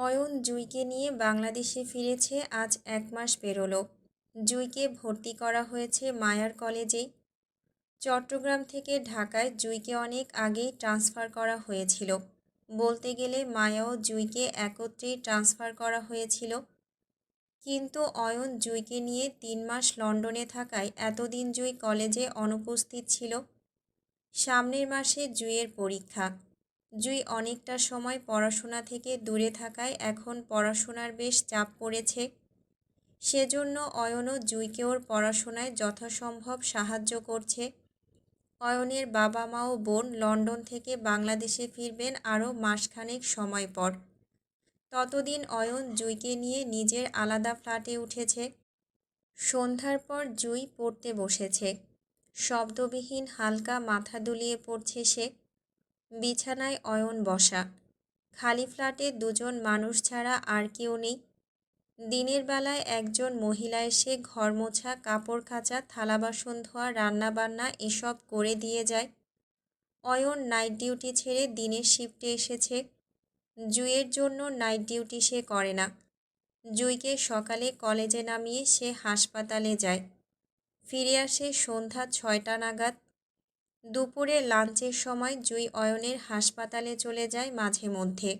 অয়ন জুইকে নিয়ে বাংলাদেশে ফিরেছে, আজ এক মাস পেরোলো। জুইকে ভর্তি করা হয়েছে মায়ার কলেজেই। চট্টগ্রাম থেকে ঢাকায় জুইকে অনেক আগেই ট্রান্সফার করা হয়েছিল। বলতে গেলে মায়া ও জুইকে একত্রেই ট্রান্সফার করা হয়েছিল। কিন্তু অয়ন জুইকে নিয়ে তিন মাস লন্ডনে থাকায় এতদিন জুই কলেজে অনুপস্থিত ছিল। সামনের মাসে জুইয়ের পরীক্ষা। জুই অনেকটা সময় পড়াশোনা থেকে দূরে থাকায় এখন পড়াশোনার বেশ চাপ পড়েছে। সেজন্য অয়নও জুইকে ওর পড়াশোনায় যথাসম্ভব সাহায্য করছে। অয়নের বাবা মা ও বোন লন্ডন থেকে বাংলাদেশে ফিরবেন আরও মাসখানেক সময় পর। ততদিন অয়ন জুইকে নিয়ে নিজের আলাদা ফ্ল্যাটে উঠেছে। সন্ধ্যার পর জুই পড়তে বসেছে। শব্দবিহীন হালকা মাথা দুলিয়ে পড়ছে সে। বিছানায় অয়ন বসা। খালি ফ্ল্যাটে দুজন মানুষ ছাড়া আর কেউ নেই। দিনের বেলায় একজন মহিলা এসে ঘর মোছা কাপড় কাচা থালা বাসন ধোয়া, রান্নাবান্না এসব করে দিয়ে যায়। অয়ন নাইট ডিউটি ছেড়ে দিনের শিফটে এসেছে। জুইয়ের জন্য নাইট ডিউটি সে করে না। জুইকে সকালে কলেজে নামিয়ে সে হাসপাতালে যায়। ফিরে আসে সন্ধ্যা ছয়টা নাগাদ। দুপুরে লাঞ্চের সময় জুই অয়নের হাসপাতালে চলে যায় মাঝে মধ্যে।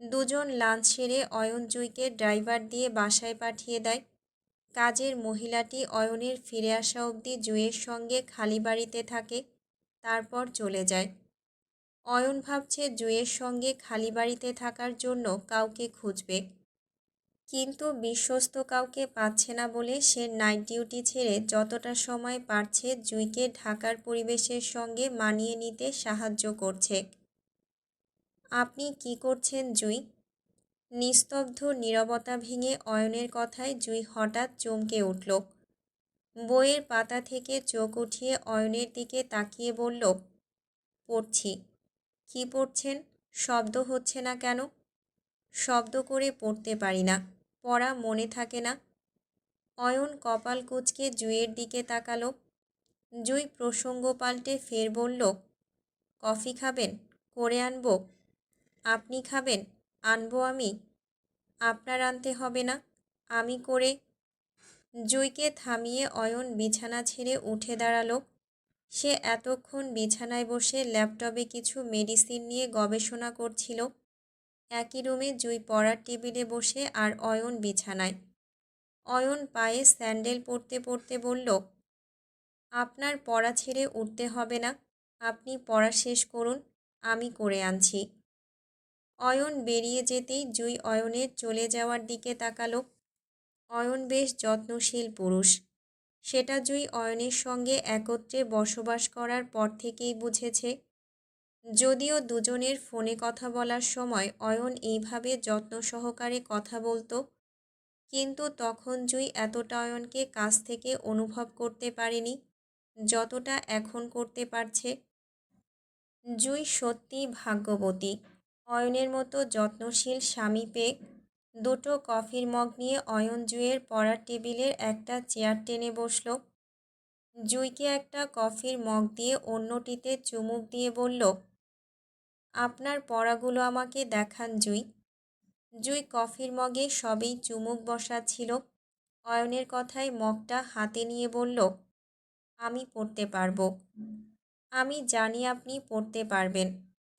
দুজন লাঞ্চ সেরে অয়ন জুইকে ড্রাইভার দিয়ে বাসায় পাঠিয়ে দেয়। কাজের মহিলাটি অয়নের ফিরে আসা অবধি জুইয়ের সঙ্গে খালি বাড়িতে থাকে, তারপর চলে যায়। অয়ন ভাবছে জুইয়ের সঙ্গে খালি বাড়িতে থাকার জন্য কাউকে খুঁজবে। কিন্তু বিশ্বস্ত কাউকে পাচ্ছে না বলে সে নাইট ডিউটি ছেড়ে যতটা সময় পারছে জুইকে ঢাকার পরিবেশের সঙ্গে মানিয়ে নিতে সাহায্য করছে। আপনি কি করছেন জুই? নিস্তব্ধ নীরবতা ভেঙে অয়নের কথায় জুই হঠাৎ চমকে উঠল। বইয়ের পাতা থেকে চোখ উঠিয়ে অয়নের দিকে তাকিয়ে বলল, পড়ছি। কি পড়ছেন? শব্দ হচ্ছে না কেন? শব্দ করে পড়তে পারি না। পড়া মনে থাকে না। অয়ন কপাল কুচকে জুইয়ের দিকে তাকালো। জুই প্রসঙ্গ পাল্টে ফের বলল, কফি খাবেন? করে আনব? আপনি খাবেন? আনব আমি? আপনার আনতে হবে না, আমি করে জুইকে থামিয়ে অয়ন বিছানা ছেড়ে উঠে দাঁড়াল। সে এতক্ষণ বিছানায় বসে ল্যাপটপে কিছু মেডিসিন নিয়ে গবেষণা করছিল। একই রুমে জুই পড়ার টেবিলে বসে আর অয়ন বিছানায়। অয়ন পায়ে স্যান্ডেল পরতে পরতে বলল, আপনার পড়া ছেড়ে উঠতে হবে না, আপনি পড়া শেষ করুন, আমি করে আনছি। অয়ন বেরিয়ে যেতেই জুই অয়নের চলে যাওয়ার দিকে তাকালো। অয়ন বেশ যত্নশীল পুরুষ। সেটা জুই অয়নের সঙ্গে একত্রে বসবাস করার পর থেকেই বুঝেছে যদিও দুজনের ফোনে কথা বলার সময় অয়ন এইভাবে যত্ন সহকারে কথা বলতো, কিন্তু তখন জুই এতটা অয়নকে কাছ থেকে অনুভব করতে পারেনি যতটা এখন করতে পারছে। জুই সত্যি ভাগ্যবতী। অয়নের মতো যত্নশীল স্বামী পেয়ে দুটো কফির মগ নিয়ে অয়ন জুইয়ের পড়ার টেবিলের একটা চেয়ার টেনে বসল। জুইকে একটা কফির মগ দিয়ে অন্যটিতে চুমুক দিয়ে বলল আপনার পড়াগুলো আমাকে দেখান, জুই। জুই কফির মগে সবেই চুমুক বসাচ্ছিল। অয়নের কথায় মগটা হাতে নিয়ে বলল, আমি পড়তে পারব। আমি জানি আপনি পড়তে পারবেন।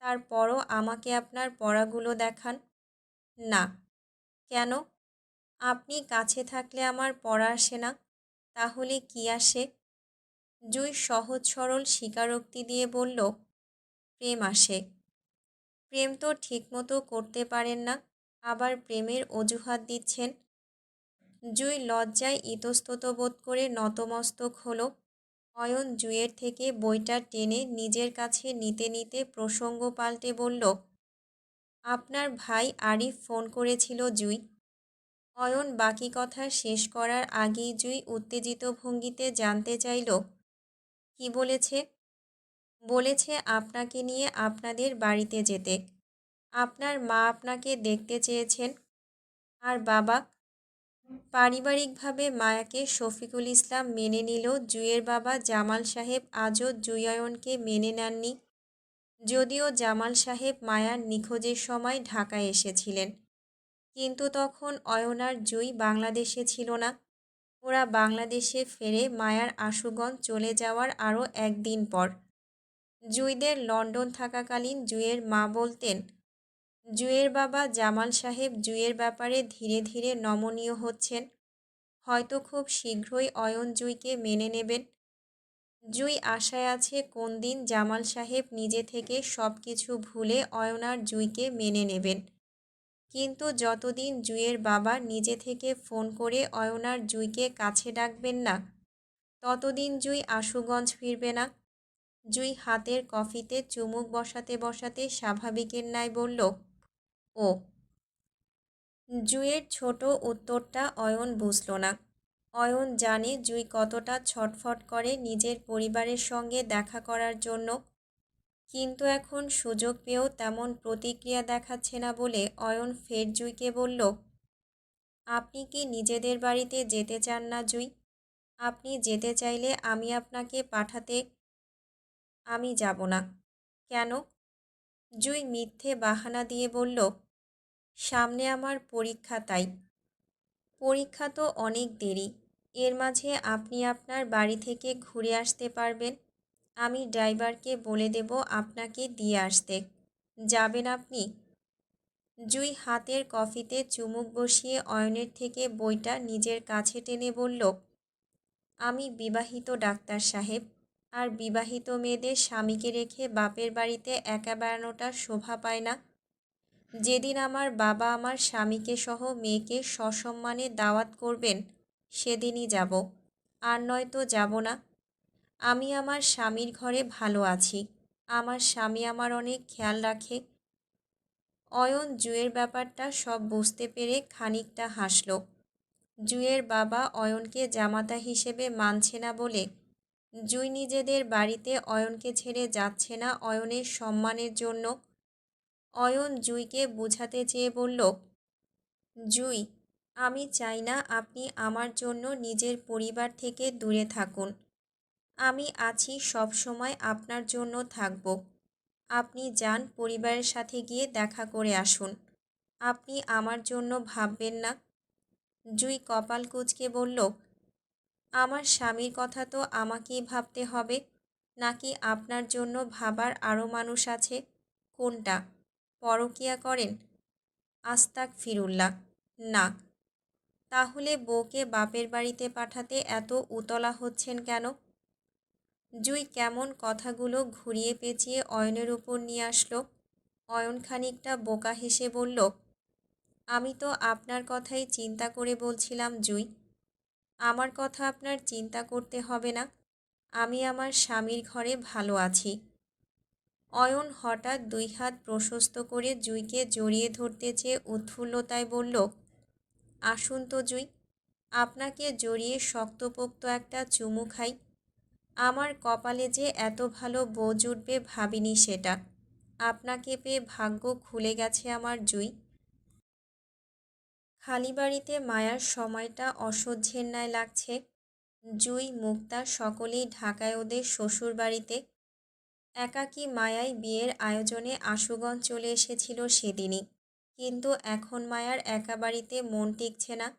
তারপরও আমাকে আপনার পড়াগুলো দেখান। না। কেন? আপনি কাছে থাকলে আমার পড়া আসে না। তাহলে কি আসে? জুই সহজ সরল স্বীকারোক্তি দিয়ে বলল, প্রেম আসে। প্রেম তো ঠিকমতো করতে পারেন না, আবার প্রেমের অজুহাত দিচ্ছেন। জুই লজ্জায় ইতস্তত বোধ করে নতমস্তক হলো। অয়ন জুয়ের থেকে বইটা টেনে নিজের কাছে নিতে নিতে প্রসঙ্গ পাল্টে বলল, আপনার ভাই আরিফ ফোন করেছিল জুই। অয়ন বাকি কথা শেষ করার আগেই জুই উত্তেজিত ভঙ্গিতে জানতে চাইল, কি বলেছে? বলেছে আপনাকে নিয়ে আপনাদের বাড়িতে যেতে। আপনার মা আপনাকে দেখতে চেয়েছেন। আর বাবা পারিবারিকভাবে মায়াকে শফিকুল ইসলাম মেনে নিল। জুয়ের বাবা জামাল সাহেব আজও জুয়ায়নকে মেনে নেননি। যদিও জামাল সাহেব মায়ার নিখোঁজের সময় ঢাকায় এসেছিলেন। কিন্তু তখন অয়নার জুই বাংলাদেশে ছিল না। ওরা বাংলাদেশে ফেরে মায়ার আশুগঞ্জ চলে যাওয়ার আরও একদিন পর জুইদের লন্ডন থাকাকালীন জুয়ের মা বলতেন জুয়ের বাবা জামাল সাহেব জুয়ের ব্যাপারে ধীরে ধীরে নমনীয় হচ্ছেন। হয়তো খুব শীঘ্রই অয়ন জুইকে মেনে নেবেন। জুই আশায় আছে কোন দিন জামাল সাহেব নিজে থেকে সব কিছু ভুলে অয়ন আর জুইকে মেনে নেবেন। কিন্তু যতদিন জুইয়ের বাবা নিজে থেকে ফোন করে অয়ন আর জুইকে কাছে ডাকবেন না, ততদিন জুই আশুগঞ্জ ফিরবে না। জুই হাতের কফিতে চুমুক বসাতে বসাতে স্বাভাবিকের ন্যায় বলল, ও। জুইয়ের ছোট উত্তরটা অয়ন বুঝল না। অয়ন জানে জুই কতটা ছটফট করে নিজের পরিবারের সঙ্গে দেখা করার জন্য, কিন্তু এখন সুযোগ পেয়েও তেমন প্রতিক্রিয়া দেখাচ্ছে না বলে অয়ন ফের জুইকে বলল, আপনি কি নিজেদের বাড়িতে যেতে চান না জুই? আপনি যেতে চাইলে আমি আপনাকে পাঠাতে আমি যাব না। কেন? জুই মিথ্যে বাহানা দিয়ে বলল, সামনে আমার পরীক্ষা তাই। পরীক্ষা তো অনেক দেরি। এর মাঝে আপনি আপনার বাড়ি থেকে ঘুরে আসতে পারবেন। আমি ড্রাইভারকে বলে দেব আপনাকে দিয়ে আসতে। যাবেন আপনি? জুই হাতের কফিতে চুমুক বসিয়ে অয়নের থেকে বইটা নিজের কাছে টেনে বলল, আমি বিবাহিত ডাক্তার সাহেব। আর বিবাহিত মেয়েদের স্বামীকে রেখে বাপের বাড়িতে একা বেড়ানোটা শোভা পায় না। যেদিন আমার বাবা আমার স্বামীকে সহ মেয়েকে সসম্মানে দাওয়াত করবেন, সেদিনই যাব। আর নয়তো যাব না। আমি আমার স্বামীর ঘরে ভালো আছি। আমার স্বামী আমার অনেক খেয়াল রাখে। অয়ন জুয়ের ব্যাপারটা সব বুঝতে পেরে খানিকটা হাসল। জুয়ের বাবা অয়নকে জামাতা হিসেবে মানছে না বলে জুই নিজেদের বাড়িতে অয়নকে ছেড়ে যাচ্ছে না। অয়নের সম্মানের জন্য অয়ন জুইকে বোঝাতে চেয়ে বলল, জুই, আমি চাই না আপনি আমার জন্য নিজের পরিবার থেকে দূরে থাকুন। আমি আছি সব সময় আপনার জন্য থাকব। আপনি যান পরিবারের সাথে গিয়ে দেখা করে আসুন। আপনি আমার জন্য ভাববেন না? জুই কপাল কুচকে বলল আমার স্বামীর কথা তো আমাকেই ভাবতে হবে। নাকি আপনার জন্য ভাবার আরও মানুষ আছে? কোনটা? পরকিয়া করেন? আস্তাক ফিরুল্লাহ না। তাহলে বউকে বাপের বাড়িতে পাঠাতে এত উতলা হচ্ছেন কেন? জুই কেমন কথাগুলো ঘুরিয়ে পেঁচিয়ে অয়নের উপর নিয়ে আসলো। অয়ন খানিকটা বোকা হেসে বলল, আমি তো আপনার কথাই চিন্তা করে বলছিলাম জুই। আমার কথা আপনার চিন্তা করতে হবে না। আমি আমার স্বামীর ঘরে ভালো আছি। অয়ন হঠাৎ দুই হাত প্রশস্ত করে জুইকে জড়িয়ে ধরতে চেয়ে উৎফুল্লতায় বলল, আসুন তো জুই, আপনাকে জড়িয়ে শক্তপোক্ত একটা চুমু খাই। আমার কপালে যে এত ভালো বউ জুটবে ভাবিনি সেটা। আপনাকে পেয়ে ভাগ্য খুলে গেছে আমার জুই। খালি বাড়িতে মায়ার সময়টা অসহ্যের ন্যায় লাগছে। জুই মুক্তা সকলেই ঢাকায় ওদের শ্বশুর বাড়িতে একাকী মায়াই বিয়ের আয়োজনে আশুগঞ্জ চলে এসেছিল সেদিনই। কিন্তু এখন মায়ার একা বাড়িতে মন টিকছে না।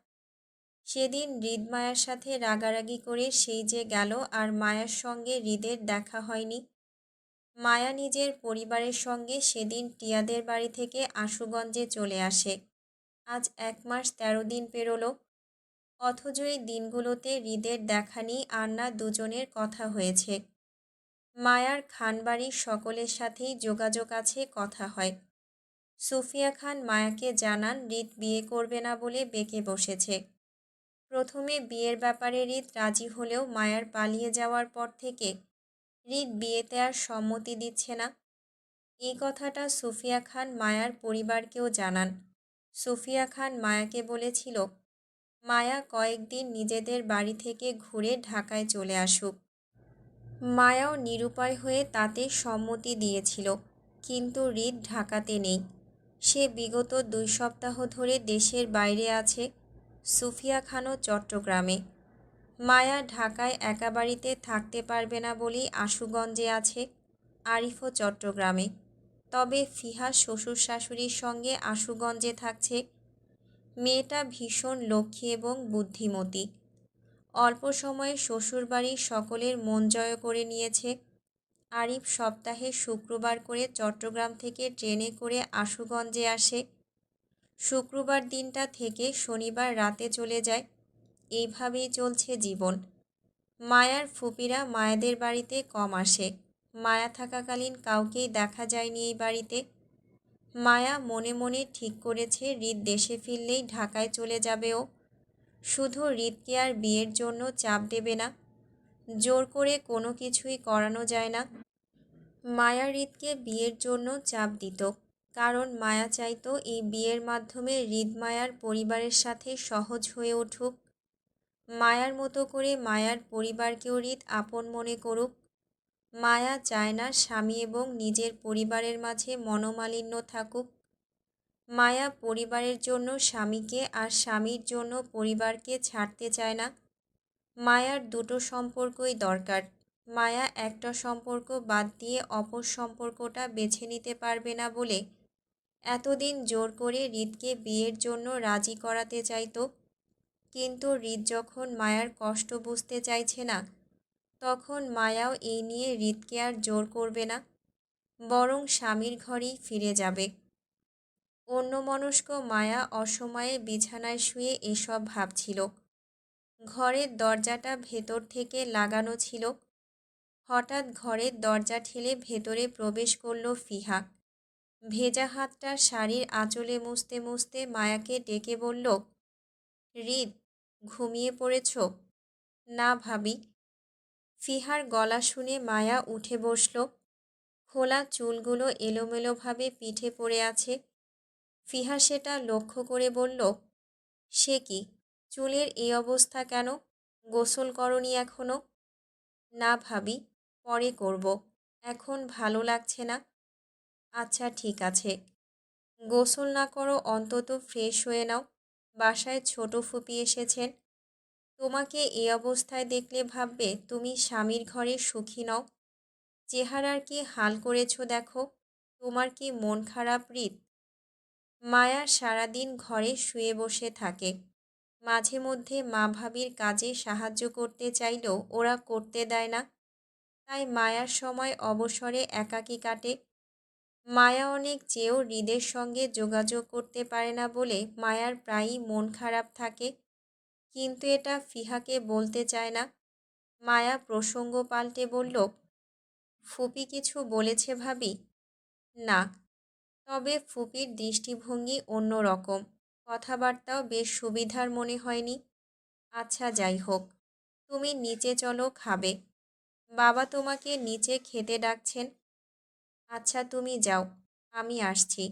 সেদিন হৃদ মায়ার সাথে রাগারাগি করে সেই যে গেল আর মায়ার সঙ্গে হৃদের দেখা হয়নি। মায়া নিজের পরিবারের সঙ্গে সেদিন টিয়াদের বাড়ি থেকে আশুগঞ্জে চলে আসে। আজ এক মাস তেরো দিন পেরোলো। অথচ এই দিনগুলোতে হৃদের দেখা নেই আর না দুজনের কথা হয়েছে। মায়ার খানবাড়ির সকলের সাথেই যোগাযোগ আছে, কথা হয়। সুফিয়া খান মায়াকে জানান, হৃদ বিয়ে করবে না বলে বেঁকে বসেছে। প্রথমে বিয়ের ব্যাপারে হৃদ রাজি হলেও মায়ার পালিয়ে যাওয়ার পর থেকে হৃদ বিয়েতে আর সম্মতি দিচ্ছে না। এই কথাটা সুফিয়া খান মায়ার পরিবারকেও জানান। সুফিয়া খান মায়াকে বলেছিল, মায়া কয়েকদিন নিজেদের বাড়ি থেকে ঘুরে ঢাকায় চলে আসুক। মায়াও নিরুপায় হয়ে তাতে সম্মতি দিয়েছিল, কিন্তু হৃদ ঢাকাতে নেই। সে বিগত দুই সপ্তাহ ধরে দেশের বাইরে আছে সুফিয়া খানও চট্টগ্রামে। মায়া ঢাকায় একা বাড়িতে থাকতে পারবে না বলেই আশুগঞ্জে আছে আরিফও চট্টগ্রামে। তবে ফিহা শ্বশুর শাশুড়ির সঙ্গে আশুগঞ্জে থাকছে। মেয়েটা ভীষণ লক্ষ্মী এবং বুদ্ধিমতী। অল্প সময়ে শ্বশুরবাড়ির সকলের মন জয় করে নিয়েছে। আরিফ সপ্তাহে শুক্রবার করে চট্টগ্রাম থেকে ট্রেনে করে আশুগঞ্জে আসে। শুক্রবার দিনটা থেকে শনিবার রাতে চলে যায়। এইভাবেই চলছে জীবন। মায়ার ফুপিরা মায়াদের বাড়িতে কম আসে। মায়া থাকাকালীন কাউকেই দেখা যায়নি এই বাড়িতে। মায়া মনে মনে ঠিক করেছে, হৃদ দেশে ফিরলেই ঢাকায় চলে যাবে ও। শুধু হৃদকে আর বিয়ের জন্য চাপ দেবে না, জোর করে কোনো কিছুই করানো যায় না। মায়া হৃদকে বিয়ের জন্য চাপ দিত, কারণ মায়া চাইতো এই বিয়ের মাধ্যমে হৃদ মায়ার পরিবারের সাথে সহজ হয়ে উঠুক। মায়ার মতো করে মায়ার পরিবারকেও হৃদ আপন মনে করুক। মায়া চায় না স্বামী এবং নিজের পরিবারের মাঝে মনোমালিন্য থাকুক। মায়া পরিবারের জন্য স্বামীকে আর স্বামীর জন্য পরিবারকে ছাড়তে চায় না। মায়ার দুটো সম্পর্কই দরকার। মায়া একটা সম্পর্ক বাদ দিয়ে অপর সম্পর্কটা বেছে নিতে পারবে না বলে এতদিন জোর করে হৃদকে বিয়ের জন্য রাজি করাতে চাইতো। কিন্তু হৃদ যখন মায়ার কষ্ট বুঝতে চাইছে না তখন মায়াও এই নিয়ে হৃদকে আর জোর করবে না, বরং স্বামীর ঘরেই ফিরে যাবে। অন্যমনস্ক মায়া অসময়ে বিছানায় শুয়ে এসব ভাবছিল। ঘরের দরজাটা ভেতর থেকে লাগানো ছিল। হঠাৎ ঘরের দরজা ঠেলে ভেতরে প্রবেশ করল ফিহা। ভেজা হাতটা শাড়ির আঁচলে মুছতে মুছতে মায়াকে ডেকে বলল, হৃদ, ঘুমিয়ে পড়েছ? না ভাবি ফিহার গলা শুনে মায়া উঠে বসল। খোলা চুলগুলো এলোমেলোভাবে পিঠে পড়ে আছে। ফিহা সেটা লক্ষ্য করে বলল, সে কি? চুলের এই অবস্থা কেন? গোসল করনি এখনও? না ভাবি, পরে করব। এখন ভালো লাগছে না। আচ্ছা ঠিক আছে। গোসল না করো, অন্তত ফ্রেশ হয়ে নাও। বাসায় ছোট ফুপি এসেছেন। তোমাকে এই অবস্থায় দেখলে ভাববে, তুমি স্বামীর ঘরে সুখী নও। চেহারার কি হাল করেছ দেখো। তোমার কি মন খারাপ রীত মায়া সারাদিন ঘরে শুয়ে বসে থাকে। মাঝে মধ্যে মা ভাবির কাজে সাহায্য করতে চাইলেও ওরা করতে দেয় না। তাই মায়ার সময় অবসরে একাকী কাটে। মায়া অনেক চেয়েও হৃদের সঙ্গে যোগাযোগ করতে পারে না বলে মায়ার প্রায়ই মন খারাপ থাকে। কিন্তু এটা ফিহাকে বলতে চায় না। মায়া প্রসঙ্গ পাল্টে বলল, ফুপি কিছু বলেছে ভাবি? না, তবে ফুপির দৃষ্টিভঙ্গি অন্য রকম। কথাবার্তাও বেশ সুবিধার মনে হয়নি। আচ্ছা যাই হোক, তুমি নিচে চলো, খাবে। বাবা তোমাকে নিচে খেতে ডাকছেন। আচ্ছা তুমি যাও, আমি আসছি।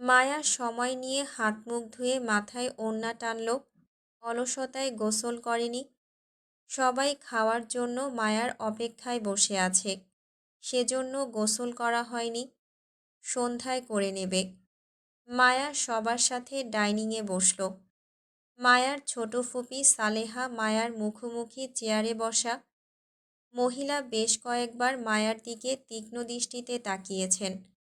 মায়া সময় নিয়ে হাত মুখ ধুয়ে মাথায় ওড়না টানল, অলসতায় গোসল করেনি। সবাই খাওয়ার জন্য মায়ার অপেক্ষায় বসে আছে। সেজন্য গোসল করা হয়নি, সন্ধ্যায় করে নেবে। মায়া সবার সাথে ডাইনিংয়ে বসল। মায়ার ছোট ফুপি সালেহা মায়ার মুখোমুখি চেয়ারে বসা। মহিলা বেশ কয়েকবার মায়ার দিকে তীক্ষ্ণ দৃষ্টিতে তাকিয়েছেন।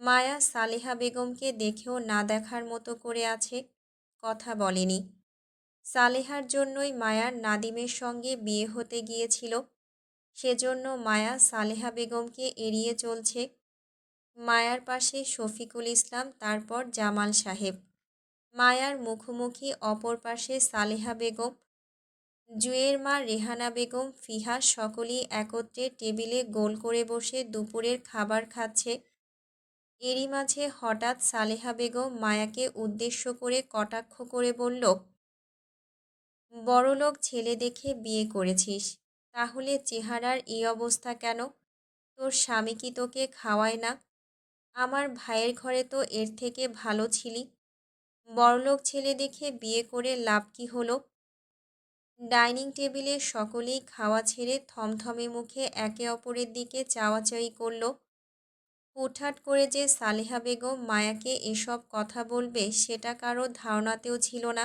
মায়া সালেহা বেগমকে দেখেও না দেখার মতো করে আছে, কথা বলেনি। সালেহার জন্যই মায়ার নাদিমের সঙ্গে বিয়ে হতে গিয়েছিল, সেজন্য মায়া সালেহা বেগমকে এড়িয়ে চলছে। মায়ার পাশে শফিকুল ইসলাম, তারপর জামাল সাহেব। মায়ার মুখোমুখি অপর পাশে সালেহা বেগম, জুয়ের মা রেহানা বেগম ফিহা সকলেই একত্রে টেবিলে গোল করে বসে দুপুরের খাবার খাচ্ছে। এরই মাঝে হঠাৎ সালেহা বেগম মায়াকে উদ্দেশ্য করে কটাক্ষ করে বলল, বড়লোক ছেলে দেখে বিয়ে করেছিস, তাহলে চেহারার এই অবস্থা কেন? তোর স্বামী কি তোকে খাওয়ায় না? আমার ভাইয়ের ঘরে তো এর থেকে ভালো ছিলি। বড়লোক ছেলে দেখে বিয়ে করে লাভ কি হলো? ডাইনিং টেবিলে সকলেই খাওয়া ছেড়ে থমথমে মুখে একে অপরের দিকে চাওয়াচাই করল। হুটহাট করে যে সালেহা বেগম মায়াকে এসব কথা বলবে সেটা কারও ধারণাতেও ছিল না।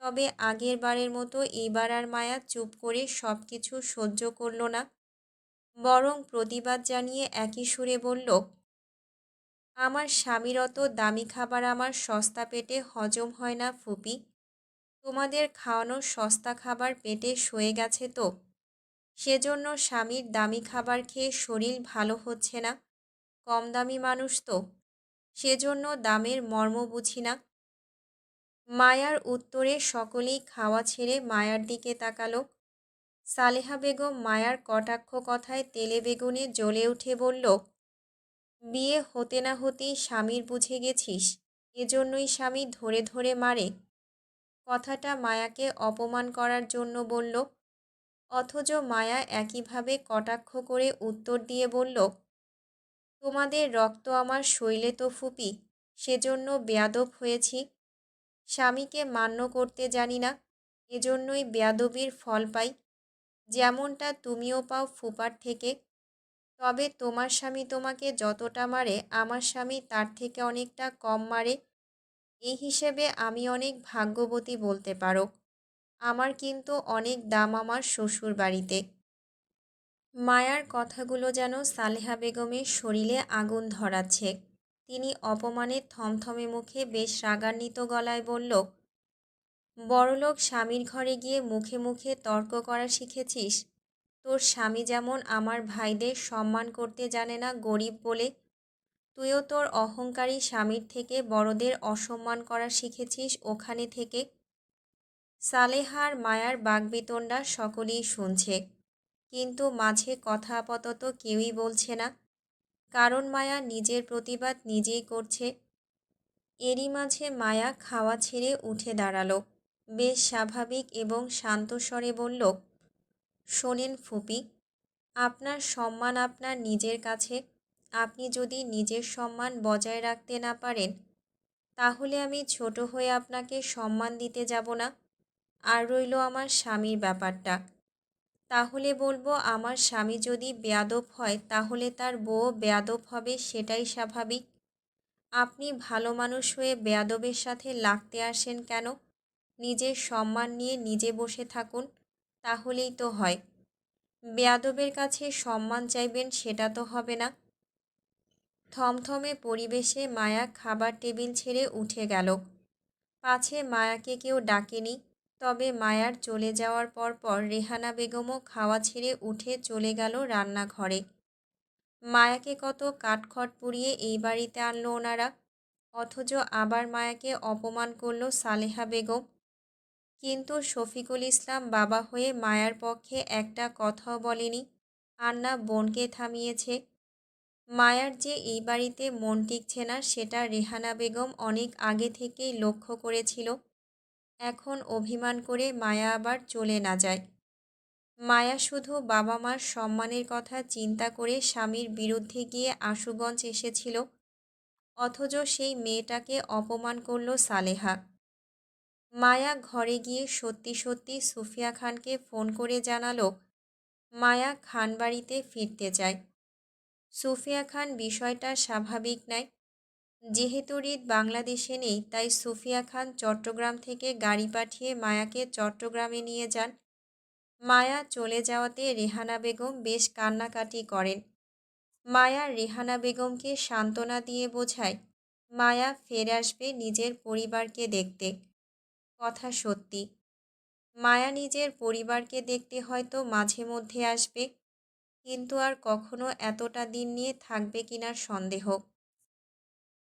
তবে আগের বারের মতো এইবার আর মায়া চুপ করে সব কিছু সহ্য করল না। বরং প্রতিবাদ জানিয়ে একই সুরে বলল, আমার স্বামীর অত দামি খাবার আমার সস্তা পেটে হজম হয় না ফুপি। তোমাদের খাওয়ানোর সস্তা খাবার পেটে সয়ে গেছে তো। সেজন্য স্বামীর দামি খাবার খেয়ে শরীর ভালো হচ্ছে না। কম দামি মানুষ তো, সেজন্য দামের মর্ম বুঝি না। মায়ার উত্তরে সকলেই খাওয়া ছেড়ে মায়ার দিকে তাকালো। সালেহা বেগম মায়ার কটাক্ষ কথায় তেলে বেগুনে জ্বলে উঠে বলল, বিয়ে হতে না হতেই স্বামীর বুঝে গেছিস, এজন্যই স্বামী ধরে ধরে মারে। কথাটা মায়াকে অপমান করার জন্য বলল, অথচ মায়া একইভাবে কটাক্ষ করে উত্তর দিয়ে বলল তোমাদের রক্ত আমার শৈলে তো ফুপি, সেজন্য বেয়াদব হয়েছি। স্বামীকে মান্য করতে জানি না, এজন্যই বেয়াদবির ফল পাই। যেমনটা তুমিও পাও ফুপার থেকে, তবে তোমার স্বামী তোমাকে যতটা মারে, আমার স্বামী তার থেকে অনেকটা কম মারে। এই হিসেবে আমি অনেক ভাগ্যবতী বলতে পারো। আমার কিন্তু অনেক দাম আমার শ্বশুর বাড়িতে মায়ার কথাগুলো যেন সালেহা বেগমের শরীরে আগুন ধরাচ্ছে। তিনি অপমানের থমথমে মুখে বেশ রাগান্বিত গলায় বলল, বড়লোক স্বামীর ঘরে গিয়ে মুখে মুখে তর্ক করা শিখেছিস? তোর স্বামী যেমন আমার ভাইদের সম্মান করতে জানে না গরিব বলে, তুইও তোর অহংকারী স্বামীর থেকে বড়দের অসম্মান করা শিখেছিস ওখানে থেকে? সালেহার মায়ার বাগবিতণ্ডা সকলেই শুনছে। কিন্তু মাঝে কথা আপাতত কেউই বলছে না। কারণ মায়া নিজের প্রতিবাদ নিজেই করছে। এরই মাঝে মায়া খাওয়া ছেড়ে উঠে দাঁড়াল। বেশ স্বাভাবিক এবং শান্ত স্বরে বলল, শোনেন ফুপি, আপনার সম্মান আপনার নিজের কাছে। আপনি যদি নিজের সম্মান বজায় রাখতে না পারেন, তাহলে আমি ছোট হয়ে আপনাকে সম্মান দিতে যাব না। আর রইল আমার স্বামীর ব্যাপারটা। তাহলে বলব, আমার স্বামী যদি বেয়াদব হয়, তাহলে তার বউ বেয়াদব হবে, সেটাই স্বাভাবিক। আপনি ভালো মানুষ হয়ে বেয়াদবের সাথে লাগতে আসেন কেন? নিজের সম্মান নিয়ে নিজে বসে থাকুন, তাহলেই তো হয়। বেয়াদবের কাছে সম্মান চাইবেন, সেটা তো হবে না। থমথমে পরিবেশে মায়া খাবার টেবিল ছেড়ে উঠে গেল। পাছে মায়াকে কেউ ডাকেনি। তবে মায়ার চলে যাওয়ার পর পর রেহানা বেগমও খাওয়া ছেড়ে উঠে চলে গেল রান্নাঘরে। মায়াকে কত কাঠখট পুড়িয়ে এই বাড়িতে আনলো ওনারা। অথচ আবার মায়াকে অপমান করল সালেহা বেগম। কিন্তু শফিকুল ইসলাম বাবা হয়ে মায়ার পক্ষে একটা কথাও বলেনি। আন্না বোনকে থামিয়েছে। মায়ার যে এই বাড়িতে মন টিকছে না, সেটা রেহানা বেগম অনেক আগে থেকেই লক্ষ্য করেছিল। এখন অভিমান করে মায়া আবার চলে না যায়। মায়া শুধু বাবা মার সম্মানের কথা চিন্তা করে স্বামীর বিরুদ্ধে গিয়ে আশুগঞ্জ এসেছিল, অথচ সেই মেয়েটাকে অপমান করল সালেহা। মায়া ঘরে গিয়ে সত্যি সত্যি সুফিয়া খানকে ফোন করে জানালো, মায়া খান বাড়িতে ফিরতে চায়। সুফিয়া খান বিষয়টা স্বাভাবিক নেয় যেহেতু রিদ বাংলাদেশে নেই, তাই সুফিয়া খান চট্টগ্রাম থেকে গাড়ি পাঠিয়ে মায়াকে চট্টগ্রামে নিয়ে যান। মায়া চলে যাওয়াতে রেহানা বেগম বেশ কান্নাকাটি করেন। মায়া রেহানা বেগমকে সান্ত্বনা দিয়ে বোঝায়, মায়া ফেরে আসবে নিজের পরিবারকে দেখতে। কথা সত্যি, মায়া নিজের পরিবারকে দেখতে হয়তো মাঝে মধ্যে আসবে, কিন্তু আর কখনো এতটা দিন নিয়ে থাকবে কিনার সন্দেহ।